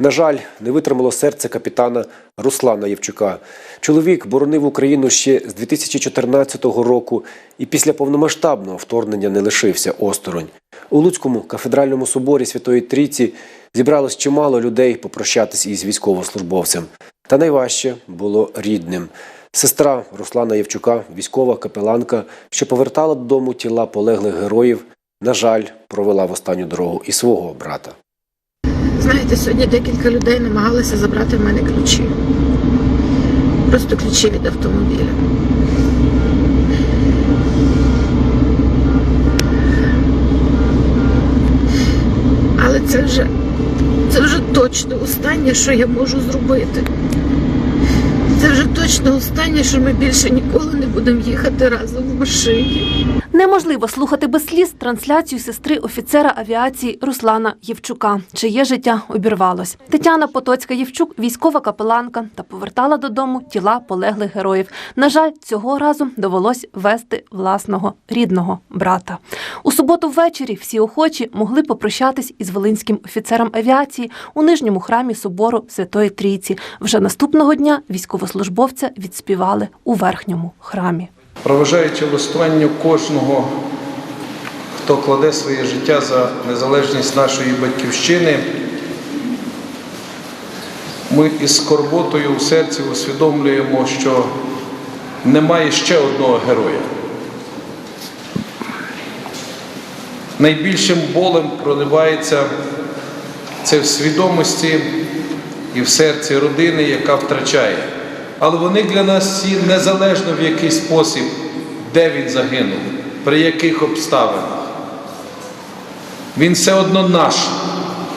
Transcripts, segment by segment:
На жаль, не витримало серце капітана Руслана Євчука. Чоловік боронив Україну ще з 2014 року і після повномасштабного вторгнення не лишився осторонь. У Луцькому кафедральному соборі Святої Трійці зібралось чимало людей попрощатись із військовослужбовцем. Та найважче було рідним. Сестра Руслана Євчука, військова капеланка, що повертала додому тіла полеглих героїв, на жаль, провела в останню дорогу і свого брата. Знаєте, сьогодні декілька людей намагалися забрати в мене ключі. Просто ключі від автомобіля. Але це вже, це вже точно останнє, що я можу зробити. Це вже точно останнє, що ми більше ніколи не будемо їхати разом в машині. Неможливо слухати без сліз трансляцію сестри офіцера авіації Руслана Євчука, чиє життя обірвалось. Тетяна Потоцька Євчук, військова капеланка, та повертала додому тіла полеглих героїв. На жаль, цього разу довелось вести власного рідного брата. У суботу ввечері всі охочі могли попрощатись із волинським офіцером авіації у нижньому храмі собору Святої Трійці. Вже наступного дня військовослужбовця відспівали у верхньому храмі. Проважаючи листуванню кожного, хто кладе своє життя за незалежність нашої батьківщини, ми із скорботою у серці усвідомлюємо, що немає ще одного героя. Найбільшим болем проливається це в свідомості і в серці родини, яка втрачає. Але вони для нас всі незалежно в який спосіб, де він загинув, при яких обставинах. Він все одно наш.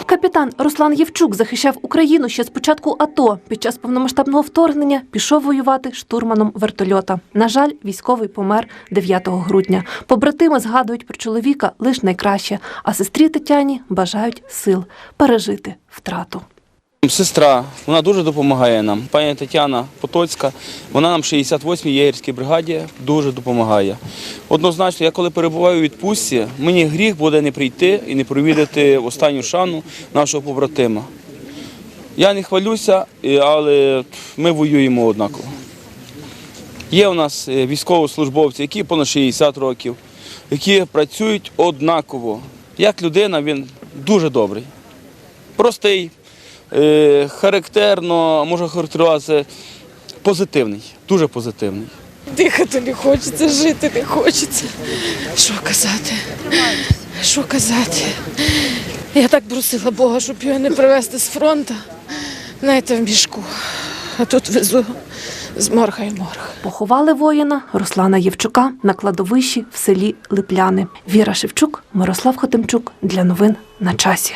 Капітан Руслан Євчук захищав Україну ще з початку АТО. Під час повномасштабного вторгнення пішов воювати штурманом вертольота. На жаль, військовий помер 9 грудня. Побратими згадують про чоловіка лише найкраще, а сестрі Тетяні бажають сил пережити втрату. Сестра, вона дуже допомагає нам. Пані Тетяна Потоцька, вона нам 68-й єгерській бригаді дуже допомагає. Однозначно, я коли перебуваю у відпустці, мені гріх буде не прийти і не провідати останню шану нашого побратима. Я не хвалюся, але ми воюємо однаково. Є у нас е, військовослужбовці, які понад 60 років, які працюють однаково. Як людина, він дуже добрий. Простий, характерно, може характеризуватися позитивний, дуже позитивний. Дихати не хочеться, жити не хочеться. Що казати? Що казати? Я так просила Бога, щоб його не привезти з фронту, знаєте, в мішку. А тут везу з морга і морг. Поховали воїна Руслана Євчука на кладовищі в селі Липляни. Віра Шевчук, Мирослав Хотимчук для новин на часі.